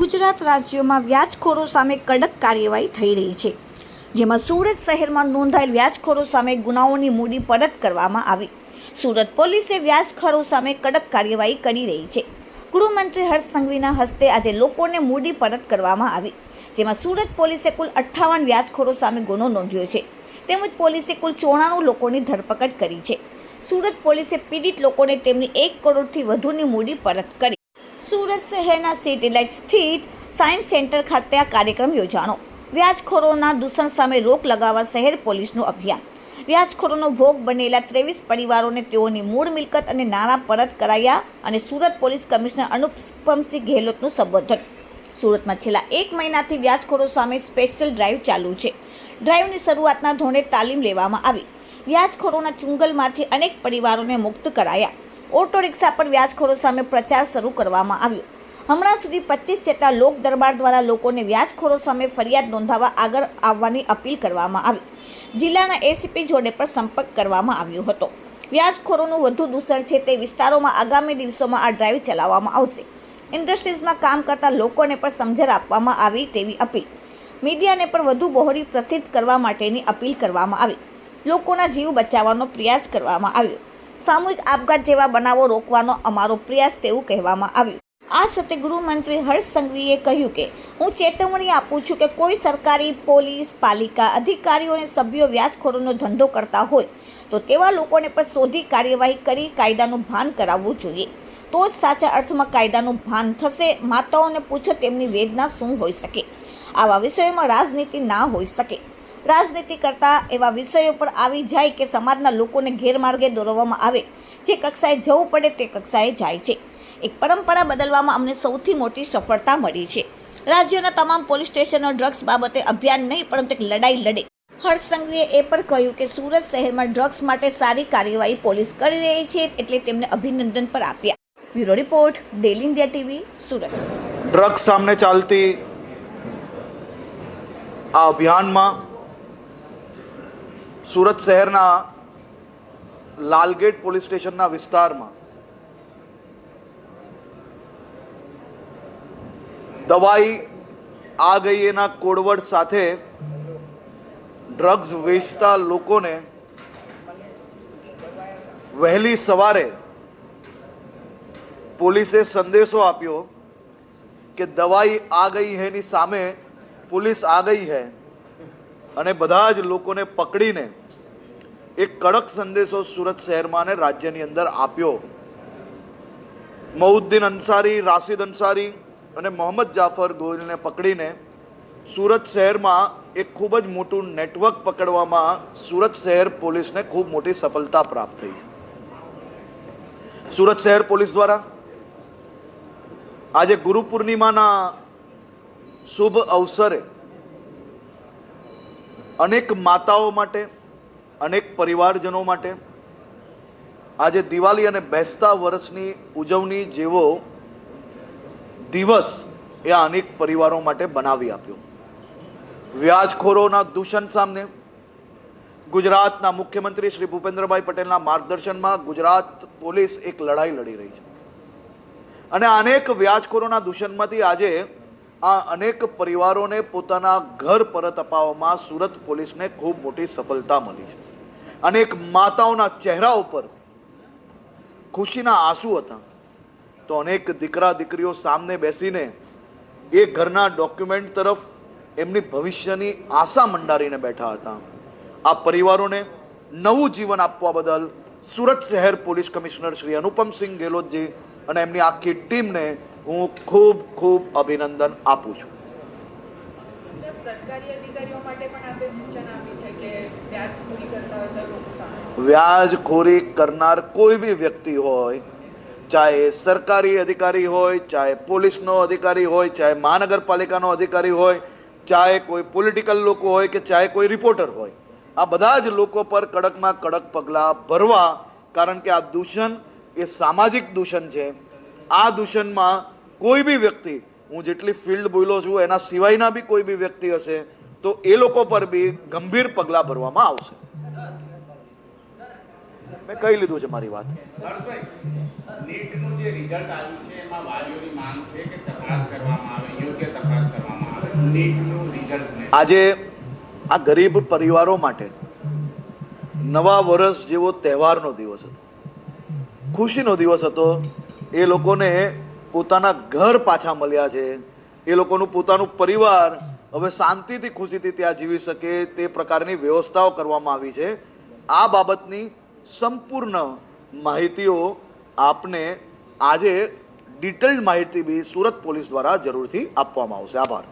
ગુજરાત રાજ્યમાં વ્યાજખોરો સામે કડક કાર્યવાહી થઈ રહી છે, જેમાં સુરત શહેરમાં નોંધાયેલ વ્યાજખોરો સામે ગુનાઓની મૂડી પરત કરવામાં આવી. સુરત પોલીસે વ્યાજખોરો સામે કડક કાર્યવાહી કરી રહી છે. ગૃહમંત્રી હર્ષ સંઘવીના હસ્તે આજે લોકોને મૂડી પરત કરવામાં આવી, જેમાં સુરત પોલીસે કુલ અઠ્ઠાવન વ્યાજખોરો સામે ગુનો નોંધ્યો છે. તેમજ પોલીસે કુલ ચોરાણું લોકોની ધરપકડ કરી છે. સુરત પોલીસે પીડિત લોકોને તેમની એક કરોડથી વધુની મૂડી પરત કરી. સુરત શહેરના સેટેલાઇટ સ્થિત સાયન્સ સેન્ટર ખાતે આ કાર્યક્રમ યોજાણો. વ્યાજખોરોના દૂષણ સામે રોક લગાવવા શહેર પોલીસનું અભિયાન. વ્યાજખોરોનો ભોગ બનેલા ત્રેવીસ પરિવારોને તેઓની મૂળ મિલકત અને નાણાં પરત કરાયા અને સુરત પોલીસ કમિશનર અનુપમસિંહ ગેહલોતનું સંબોધન. સુરતમાં છેલ્લા એક મહિનાથી વ્યાજખોરો સામે સ્પેશિયલ ડ્રાઈવ ચાલુ છે. ડ્રાઈવની શરૂઆતના ધોરણે તાલીમ લેવામાં આવી. વ્યાજખોરોના ચુંગલમાંથી અનેક પરિવારોને મુક્ત કરાયા. ઓટો રિક્ષા પર વ્યાજખોરો સામે પ્રચાર શરૂ કરવામાં આવ્યો. હમણાં સુધી પચીસ જેટલા લોક દરબાર દ્વારા લોકોને વ્યાજખોરો સામે ફરિયાદ નોંધાવવા આગળ આવવાની અપીલ કરવામાં આવી. જિલ્લાના એસીપી જોડે પણ સંપર્ક કરવામાં આવ્યો હતો. વ્યાજખોરોનું વધુ દૂષણ છે તે વિસ્તારોમાં આગામી દિવસોમાં આ ડ્રાઈવ ચલાવવામાં આવશે. ઇન્ડસ્ટ્રીઝમાં કામ કરતા લોકોને પણ સમજણ આપવામાં આવી તેવી અપીલ. મીડિયાને પણ વધુ બહોળી પ્રસિદ્ધ કરવા માટેની અપીલ કરવામાં આવી. લોકોના જીવ બચાવવાનો પ્રયાસ કરવામાં આવ્યો. સામૂહિક આપઘાત જેવા બનાવો રોકવાનો અમારો પ્રયાસ તેવું કહેવામાં આવ્યું. આ સાથે ગૃહમંત્રી હર્ષ સંઘવીએ કહ્યું કે, હું ચેતવણી આપું છું કે કોઈ સરકારી, પોલીસ, પાલિકા અધિકારીઓ અને સભ્યો વ્યાજખોરોનો ધંધો કરતા હોય, તો તેવા લોકોને પણ શોધી કાર્યવાહી કરી કાયદાનું ભાન કરાવવું જોઈએ. તો જ સાચા અર્થમાં કાયદાનું ભાન થશે, માતાઓને પૂછો તેમની વેદના શું હોઈ શકે. આવા વિષયોમાં રાજનીતિ ના હોઈ શકે. રાજનીતિ કરતા એવા વિષયો પર આવી જાય કે સમાજના લોકોને ગેરમાર્ગે દોરવામાં આવે. જે કક્ષાએ જવું પડે તે કક્ષાએ જાય છે. એક પરંપરા બદલવામાં અમને સૌથી મોટી સફળતા મળી છે. રાજ્યના તમામ પોલીસ સ્ટેશનો ડ્રગ્સ બાબતે અભિયાન નહીં, પરંતુ એક લડાઈ લડે. હર્ષ સંઘવીએ એ પણ કહ્યું કે સુરત શહેરમાં ડ્રગ્સ માટે સારી કાર્યવાહી પોલીસ કરી રહી છે, એટલે તેમને અભિનંદન પર આપ્યા. Bureau report, daily India TV, Surat. Drugs સામે ચાલતી આ અભિયાનમાં સુરત શહેરના લાલગેટ પોલીસ સ્ટેશનના વિસ્તારમાં દવાઈ આ ગઈ એના કોડવડ સાથે ડ્રગ્સ વેચતા લોકોને વહેલી સવારે પોલીસે સંદેશો આપ્યો કે દવાઈ આ ગઈ હૈની સામે પોલીસ આ ગઈ હૈ. અને બધા જ લોકોને પકડીને એક કડક સંદેશો સુરત શહેરમાં અને રાજ્યની અંદર આપ્યો. મઉદ્દીન અંસારી, રાશિદ અંસારી અને મોહમ્મદ જાફર ગોહિલને પકડીને સુરત શહેરમાં એક ખૂબ જ મોટું નેટવર્ક પકડવામાં સુરત શહેર પોલીસને ખૂબ મોટી સફળતા પ્રાપ્ત થઈ છે. સુરત શહેર પોલીસ દ્વારા આજે ગુરુ પૂર્ણિમાના શુભ અવસરે અનેક માતાઓ માટે, અનેક પરિવારજનો માટે, આજે દિવાળી અને બેસતા વર્ષની ઉજવણી જેવો દિવસ એ અનેક પરિવારો માટે બનાવી આપ્યો. વ્યાજખોરોના દૂષણ સામે ગુજરાતના મુખ્યમંત્રી શ્રી ભૂપેન્દ્રભાઈ પટેલના માર્ગદર્શનમાં ગુજરાત પોલીસ એક લડાઈ લડી રહી છે. અને અનેક વ્યાજખોરોના દૂષણમાંથી આજે આ અનેક પરિવારોને પોતાના ઘર પરત અપાવવામાં સુરત પોલીસને ખૂબ મોટી સફળતા મળી છે. અનેક માતાઓના ચહેરા ઉપર ખુશીના આંસુ હતા. તો અનેક દીકરા દીકરીઓ સામને બેસીને એ ઘરના ડોક્યુમેન્ટ તરફ એમની ભવિષ્યની આશા મંડારીને બેઠા હતા. આ પરિવારોને નવું જીવન આપવા બદલ સુરત શહેર પોલીસ કમિશનર શ્રી અનુપમસિંહ ગેહલોતજી અને એમની આખી ટીમને હું ખૂબ ખૂબ અભિનંદન આપું છું. વ્યાજખોરી કરનાર કોઈ બી વ્યક્તિ હોય ચાહે સરકારી અધિકારી હોય ચાહે પોલીસનો અધિકારી હોય ચાહે મહાનગરપાલિકાનો અધિકારી હોય ચાહે કોઈ પોલિટિકલ લોકો હોય કે ચાહે કોઈ રિપોર્ટર હોય આ બધા જ લોકો પર કડકમાં કડક પગલાં ભરવા કારણ કે આ દૂષણ એ સામાજિક દૂષણ છે. આ દૂષણમાં કોઈ બી વ્યક્તિ હું જેટલી ફિલ્ડ બોલ્યો છું એના સિવાયના બી કોઈ બી વ્યક્તિ હશે તો એ લોકો પર બી ગંભીર પગલાં ભરવામાં આવશે. મેં કહી લીધું છે મારી વાત. આજે આ ગરીબ પરિવારો માટે નવા વર્ષ જેવો તહેવારનો દિવસ હતો. ખુશીનો દિવસ હતો. એ લોકોને પોતાના ઘર પાછા મળ્યા છે. એ લોકોનું પોતાનું પરિવાર હવે શાંતિથી ખુશીથી ત્યાં જીવી શકે તે પ્રકારની વ્યવસ્થાઓ કરવામાં આવી છે. આ બાબતની સંપૂર્ણ માહિતીઓ આપને આજે ડિટેલ્ડ માહિતી બી સુરત પોલીસ દ્વારા જરૂરથી આપવામાં આવશે. આભાર.